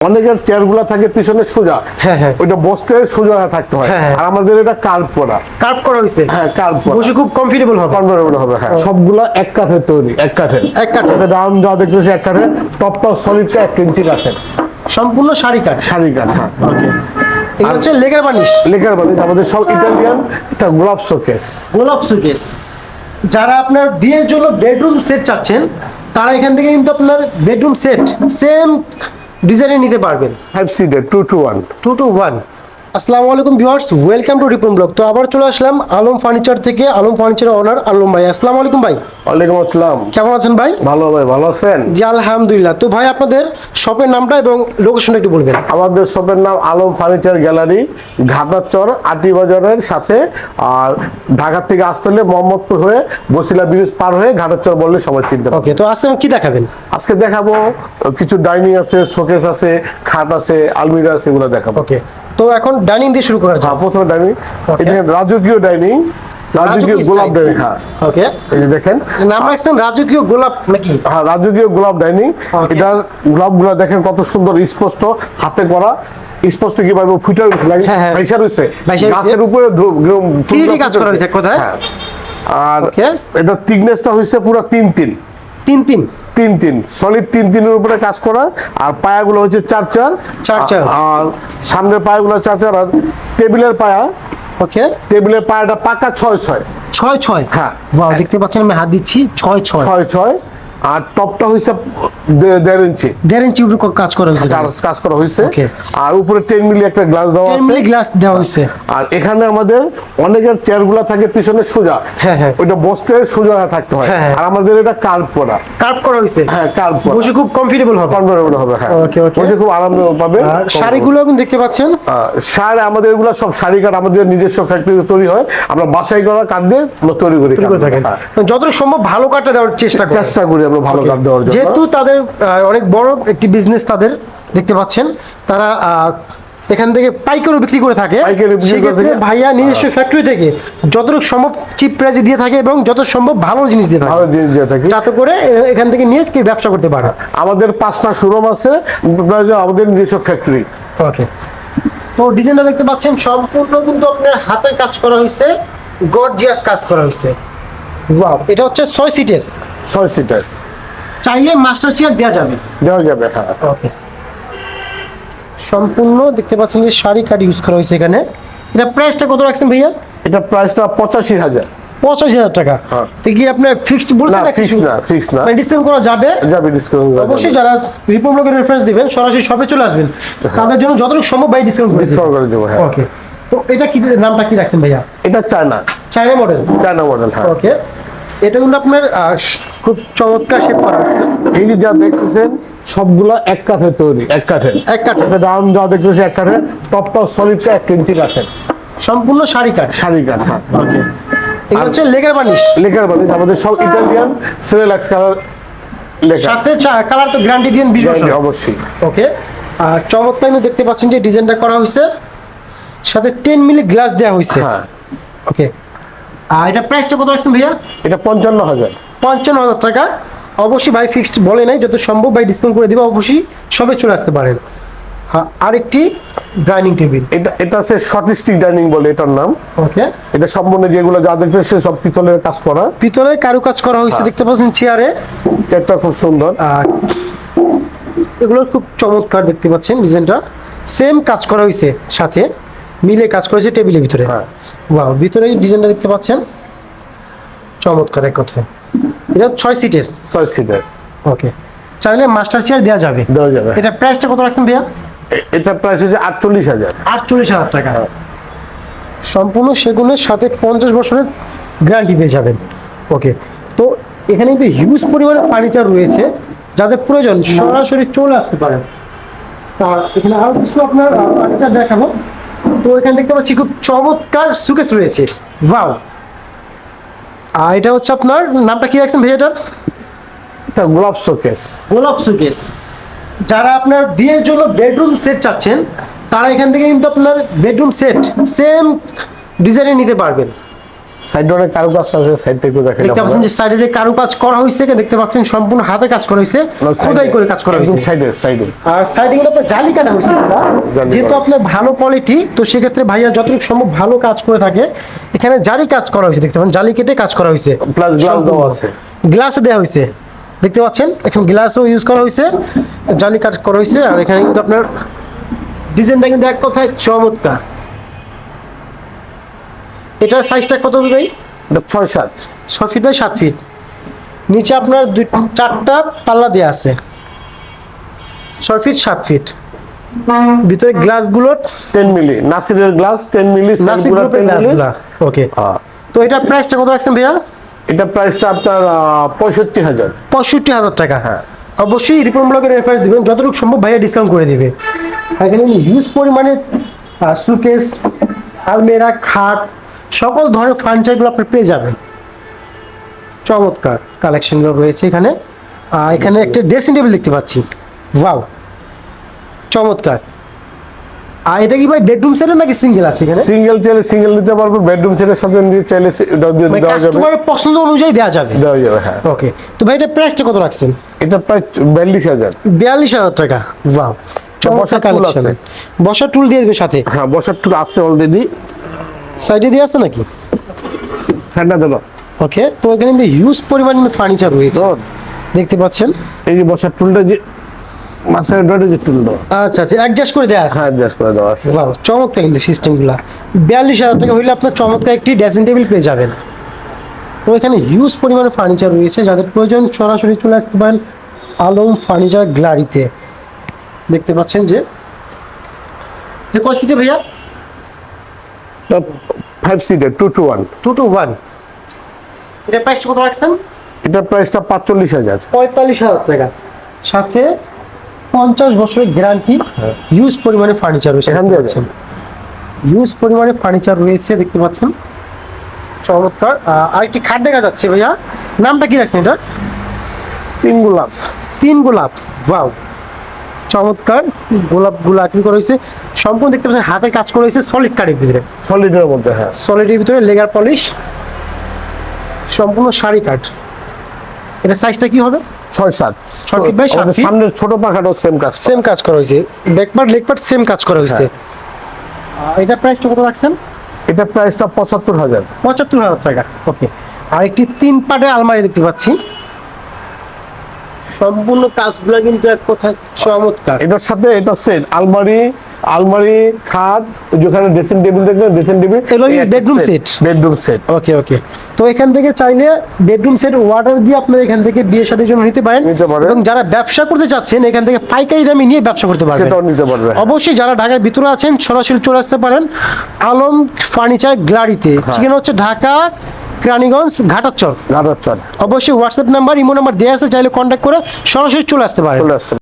অনেকের চেয়ারগুলা থাকে পিছনে সোজা। হ্যাঁ, হ্যাঁ। ওইটা বসতে সোজা থাকতে হয়। হ্যাঁ। আর আমাদের এটা কার্ভ করা। কার্ভ করা হয়েছে হ্যাঁ কার্ভ করা। বসে খুব কমফোর্টেবল হবে। কনভার্টেবল হবে হ্যাঁ। সবগুলা এক কাঠের তৈরি। এক কাঠের এক কাঠের। দাম যা দেখতেছি এক কাঠের টপটা সলিডটা এক ইঞ্চি কাঠের সম্পূর্ণ শাড়ি কাঠ? শাড়ি কাঠ হ্যাঁ। ওকে এগুলো হচ্ছে লেগার বানিশ লেখার বানিশ আমাদের সব ইটালিয়ান একটা গোলাপ শোকেস গোলাপ সুকেস যারা আপনার বিয়ের জন্য বেডরুম সেট চাচ্ছেন তারা এখান থেকে কিন্তু আপনার বেডরুম সেট সেম ডিজাইনে নিতে পারবেন। ফাইভ সিটের two two one two two one আসসালামু আলাইকুম viewers welcome to Ripon blog. তো আবার চলে আসলাম আলম ফার্নিচার থেকে। আলম ফার্নিচারের ওনার আলম ভাই। আসসালামু আলাইকুম ভাই। ওয়ালাইকুম আসসালাম। কেমন আছেন ভাই? ভালো ভাই ভালো আছেন? জি আলহামদুলিল্লাহ। তো ভাই আপনাদের শপের নামটা এবং লোকেশনটা একটু বলবেন। আমাদের শপের নাম আলম ফার্নিচার গ্যালারি ঘাটাচর আটি বাজারের সাথে আর ঢাকা থেকে আসতে হলে মোহাম্মদপুর হয়ে বসিলা ব্রিজ পার হয়ে ঘাটাচর বললে সবাই চিনতে ওকে তো আজকে কি দেখাবেন? আজকে দেখাবো কিছু ডাইনিং আছে শোকেস আছে খাট আছে আলমিরা আছে এগুলো দেখাবো। ওকে তো এখন ডাইনিং দিয়ে শুরু করা হ্যাঁ, যাক প্রথমে ডাইনিং. এখানে রাজকীয় ডাইনিং রাজকীয় গোলাপ ডাইনিং হ্যাঁ। ওকে এই যে দেখেন। নাম রাখছেন রাজকীয় গোলাপ নাকি? হ্যাঁ রাজকীয় গোলাপ ডাইনিং এটার গোলাপগুলা দেখেন কত সুন্দর স্পষ্ট হাতে করা। স্পষ্ট কীভাবে ফুটে উঠে লাগে হ্যাঁ, হ্যাঁ। পয়সা রয়েছে গাছের উপরে ধু- গ্রু- 3D ফুলটা কাজ করা হয়েছে কথায়? হ্যাঁ। আর. এটা থিকনেসটা হয়েছে পুরো তিন তিন। তিন তিন? তিন তিন সলিড তিন তিনের উপরে কাজ করা আর পায়াগুলো হচ্ছে চার চার। চার চার। আর সামনের পায়াগুলো চার চার আর টেবিলের পায়া ওকে। টেবিলের পায়াটা পাকা ছয় ছয়। ছয় ছয়। হ্যাঁ। দেখতে পাচ্ছেন আমি হাত দিচ্ছি ছয় ছয়। ছয় ছয়। আর টপটা হয়েছে দে- দেড় ইঞ্চি। দেড় ইঞ্চি উপরে কাজ করা হয়েছে কাজ- করা হয়েছে আর উপরে টেন মিলি একটা গ্লাস দেওয়া আছে। এমনি গ্লাস দেওয়া হয়েছে আর এখানে আমাদের অনেকের চেয়ারগুলা থাকে পিছনে সোজা। হ্যাঁ, হ্যাঁ। ওইটা বসতে সোজা থাকতে হয়। হ্যাঁ, হ্যাঁ। আর আমাদের এটা কার্ভ করা কার্ভ করা হয়েছে হ্যাঁ কার্ভ করা বসে খুব কমফোর্টেবল হবে। হবে হ্যাঁ। Okay, okay. বসে খুব আরাম পাবে। আর শাড়িগুলো কিন্তু দেখতে পাচ্ছেন। শাড়ি আমাদের এগুলো সব শাড়ি কাঠ আমাদের নিজস্ব ফ্যাক্টরিতে তৈরি হয়। আমরা বাসায় করা কাঠ দিয়ে আমরা তৈরি করি হ্যাঁ। যতটুকু সম্ভব ভালো কাঠটা দেওয়ার চেষ্টা চেষ্টা করি ভালো কাঠ দেওয়ার জন্য। যেহেতু তাদের অনেক বড় একটি বিজনেস তাদের দেখতে পাচ্ছেন তারা এখান থেকে পাইকারও বিক্রি করে থাকে। সেক্ষেত্রে। ভাইয়া নিজস্ব ফ্যাক্টরি থেকে যতটুকু সম্ভব চিপ প্রাইজে দিয়ে থাকে এবং যত সম্ভব ভালো জিনিস দিয়ে থাকে। ভালো জিনিস দিয়ে থাকে। যাতে করে এখান থেকে নিয়ে কি ব্যবসা করতে পারে। আমাদের পাঁচটা শোরুম আছে আমাদের নিজস্ব ফ্যাক্টরি ওকে তো ডিজাইনটা দেখতে পাচ্ছেন সম্পূর্ণ কিন্তু আপনার হাতের কাজ করা হয়েছে গর্জিয়াস কাজ করা হয়েছে। ওয়াও এটা হচ্ছে ছয় সিটের ছয় সিটার চাইলে মাস্টার চেয়ার দেওয়া যাবে। দেওয়া যাবে হ্যাঁ। ওকে সম্পূর্ণ দেখতে পাচ্ছেন যে শাড়ি কার্ড ইউজ করা হয়েছে এখানে। এটা প্রাইসটা কত রাখছেন ভাইয়া? এটা প্রাইসটা পঁচাশি হাজার। পঁচাশি হাজার টাকা। হ্যাঁ। তো কি আপনার ফিক্সড বলছেন না ফিক্স না ফিক্স না। ডিসকাউন্ট করা যাবে? যাবে ডিসকাউন্ট অবশ্যই যারা রিপোর্টের রেফারেন্স দিবেন সরাসরি শপে চলে আসবেন। তাদের জন্য যতটুকু সম্ভব ভাই ডিসকাউন্ট করে ডিসকাউন্ট করে দেবো হ্যাঁ। ওকে তো এটা কি নামটা কি রাখছেন ভাইয়া? এটা চায়না চাইনা মডেল চায়না মডেল হ্যাঁ। ওকে এটা কিন্তু আপনার খুব চমৎকার শেপ করা হয়েছে। এই যে যা দেখতেছেন সবগুলো এক কাঠের তৈরি। এক কাঠের। এক কাঠের। দাম যা দেখতেছি এক কাঠের টপটা সলিডটা এক ইঞ্চি কাঠের। সম্পূর্ণ শাড়ি কাঠ। শাড়ি কাঠ হ্যাঁ। ওকে এগুলো হচ্ছে লেগার বানিশ লেখার বানিশ আমাদের সব ইটালিয়ান সেরেলাক্স কালার লেখা সাথে কালার তো গ্যারান্টি দিয়ে বিশ বছর। অবশ্যই। ওকে আর চমৎকার দেখতে পাচ্ছেন যে ডিজাইনটা করা হয়েছে। সাথে টেন মিলি গ্লাস দেওয়া হয়েছে। হ্যাঁ। ওকে আর এটা প্রাইসটা কত রাখছেন ভাইয়া? এটা পঞ্চান্ন হাজার পঞ্চান্ন হাজার টাকা। অবশ্যই ভাই ফিক্সড বলে নাই যত সম্ভব ভাই ডিসকাউন্ট করে দেবে অবশ্যই সবে চলে আসতে পারেন। হ্যাঁ আরেকটি ডাইনিং টেবিল এটা এটা আছে শর্ট স্টিক ডাইনিং বলে এটার নাম। ওকে এটা সম্পূর্ণ যেগুলো যা দেখতেছে সব পিতলের কাজ করা। পিতলে কারুকাজ করা হয়েছে হ্যাঁ। দেখতে পাচ্ছেন চেয়ারে চেয়ারটা খুব সুন্দর। আর এগুলো খুব চমৎকার দেখতে পাচ্ছেন ডিজাইনটা সেম কাজ করা হয়েছে সাথে মিলে কাজ করা হয়েছে টেবিলের ভিতরে। হ্যাঁ। ওয়াও ভিতরে ডিজাইনটা দেখতে পাচ্ছেন? চমৎকার এক কথা এটা ছয় সিটের ছয় সিটের ওকে চাইলে মাস্টার চেয়ার দেওয়া যাবে। দেওয়া যাবে। এটা প্রাইসটা কত রাখছেন ভাইয়া? এটা প্রাইস হচ্ছে আটচল্লিশ হাজার। আটচল্লিশ হাজার টাকা। সম্পূর্ণ সেগুনের সাথে পঞ্চাশ বছরের গ্যারান্টি পেয়ে যাবেন। ওকে তো এখানে কিন্তু হিউজ পরিমাণে ফার্নিচার রয়েছে। যাদের প্রয়োজন সরাসরি চলে আসতে পারেন। আর এখানে আরও কিছু আপনার ফার্নিচার দেখাবো। তো এখানে দেখতে পাচ্ছি খুব চমৎকার সুকেস রয়েছে। ওয়াও আর এটা হচ্ছে আপনার নামটা কি রাখছেন ভেজাটার এটা? গোলাপ শোকেস গোলাপ সুকেস যারা আপনার বিয়ের জন্য বেডরুম সেট চাচ্ছেন তারা এখান থেকে কিন্তু আপনার বেডরুম সেট সেম ডিজাইনে নিতে পারবেন। সাইডে অনেক কারুকাজ আছে সাইডটা একটু দেখেন দেখতে পাচ্ছেন যে সাইডে যে কারুকাজ করা হয়েছে দেখতে পাচ্ছেন সম্পূর্ণ হাতে কাজ করা হয়েছে খোদাই করে কাজ করা হয়েছে সাইডে সাইডে আর সাইডে কিন্তু আপনার জালি কাটা হয়েছে যেহেতু আপনার ভালো কোয়ালিটি তো সেক্ষেত্রে ভাইয়া যতটুকু সম্ভব ভালো কাজ করে থাকে এখানে জালি কাজ করা হয়েছে দেখতে পাচ্ছেন জালি কেটে কাজ করা প্লাস গ্লাস দেওয়া আছে। গ্লাস দেওয়া হয়েছে দেখতে পাচ্ছেন এখানে গ্লাসও ইউজ করা হয়েছে জালি কাট করা হয়েছে আর এখানে কিন্তু আপনার ডিজাইনটা কিন্তু এক কথায় চমৎকার। এটার সাইজটা কত ভাই? ছয় সাত। ছয় ফিট বাই সাত ফিট নিচে আপনার দুই চারটা পাল্লা দেওয়া আছে। ছয় ফিট সাত ফিট ভিতরে গ্লাসগুলো টেন মিলি নাসিরের গ্লাস টেন মিলি নাসিক গ্রুপের গ্লাসগুলা ওকে তো এটা প্রাইসটা কত রাখছেন ভাইয়া? এটা প্রাইসটা আপনার পঁয়ষট্টি হাজার। পঁয়ষট্টি হাজার টাকা। হ্যাঁ। অবশ্যই রিপন ব্লগের রেফারেন্স দিবেন। যতটুকু সম্ভব ভাইয়া ডিসকাউন্ট করে দিবে। এখানে হিউজ পরিমাণে সুকেস আলমেরা খাট সকল ধরনের ফার্নিচারগুলো আপনি পেয়ে যাবেন। চমৎকার কালেকশনগুলো রয়েছে এখানে। এখানে একটা ড্রেসিং টেবিল দেখতে পাচ্ছি। ওয়াও চমৎকার। আর এটা কি ভাই বেডরুম সেটের নাকি সিঙ্গেল আছে এখানে? সিঙ্গেল চাইলে সিঙ্গেল নিতে পারব বেডরুম সেটের সাথে নিয়ে চাইলে দিয়ে মানে দেওয়া যাবে। কাস্টমারের পছন্দ অনুযায়ী দেওয়া যাবে। দেওয়া যাবে হ্যাঁ। ওকে তো ভাই এটা প্রাইসটা কত রাখছেন? এটা প্রায় বিয়াল্লিশ হাজার। বিয়াল্লিশ হাজার টাকা। ওয়াও বসার টুল বসার টুল দিয়ে দেবে সাথে। হ্যাঁ বসার টুল আছে অলরেডি সাইডে দিয়ে আছে নাকি? ঠান্ডা দেবো। ওকে তো এখানে কিন্তু হিউজ পরিমাণে ফার্নিচার রয়েছে। দেখতে পাচ্ছেন? এই যে বসার টুলটা যে মাছের ডটে যে টুলটা আচ্ছা আচ্ছা অ্যাডজাস্ট করে দেওয়া আছে। হ্যাঁ অ্যাডজাস্ট করে দেওয়া আছে। বাহ চমৎকার কিন্তু সিস্টেমগুলো বিয়াল্লিশ হাজার টাকা হইলে আপনার চমৎকার একটি ড্রেসিং টেবিল পেয়ে যাবেন। তো এখানে হিউজ পরিমাণে ফার্নিচার রয়েছে যাদের প্রয়োজন সরাসরি চলে আসতে পারেন আলম ফার্নিচার গ্যালারিতে। দেখতে পাচ্ছেন যে কয় সিটে ভাইয়া? ফাইভ সিটের two two one two two one এটা প্রাইসটা কত রাখছেন? এটার প্রাইসটা পাঁচচল্লিশ হাজার। পঁয়তাল্লিশ হাজার টাকা। সাথে পঞ্চাশ বছরের গ্যারান্টি হিউজ পরিমাণে ফার্নিচার রয়েছে এখান পাচ্ছেন। হিউজ পরিমাণে ফার্নিচার রয়েছে দেখতে পাচ্ছেন। চমৎকার। আরেকটি খাট দেখা যাচ্ছে ভাইয়া। নামটা কি রাখছেন এটা তিন গোলাপ। তিন গোলাপ। ওয়াও চমৎকার গোলাপগুলো আঁকড়ি করা হয়েছে। সম্পূর্ণ দেখতে পাচ্ছেন হাতে কাজ করা হয়েছে সলিড কাঠের ভিতরে। সলিডের মধ্যে হ্যাঁ। সলিডের ভিতরে লেগার পলিশ সম্পূর্ণ শাড়ি কাঠ। এটা সাইজটা কি হবে? ছয় সাত। ছয় feet by সাত। সামনের ছোট পাখাটাও সেম কাজ সেম কাজ করা হয়েছে। ব্যাকপার্ট লেগপার্ট সেম কাজ করা হয়েছে। আহ, এটা প্রাইসটা কত রাখছেন? এটা প্রাইসটা পঁচাত্তর হাজার। পঁচাত্তর হাজার টাকা। ওকে আর একটি তিন পাটের আলমারি দেখতে পাচ্ছি। সম্পূর্ণ কাজগুলো কিন্তু এক কথায় চমৎকার। এটার সাথে এটা সেট আলমারি আলমারি খাট যেখানে ড্রেসিং টেবিল দেখবেন ড্রেসিং টেবিল এগুলো bedroom set? Bedroom set okay okay তো এখান থেকে চাইলে বেডরুম সেট অর্ডার দিয়ে আপনারা এখান থেকে বিয়ে শাদীর জন্য নিতে পারেন। নিতে পারেন। এবং যারা ব্যবসা করতে চাচ্ছেন এখান থেকে পাইকারি দামে নিয়ে ব্যবসা করতে পারবেন। সেটাও নিতে পারবে অবশ্যই যারা ঢাকার ভিতরে আছেন সরাসরি চলে আসতে পারেন। আলম ফার্নিচার গ্যালারিতে। হ্যাঁ। ঠিকানা হচ্ছে ঢাকা কেরানীগঞ্জ ঘাটচর ঘাটচর অবশ্যই হোয়াটসঅ্যাপ নাম্বার ইমো নাম্বার দেওয়া আছে চাইলে কন্ট্যাক্ট করে সরাসরি চলে আসতে পারে চলে আসতে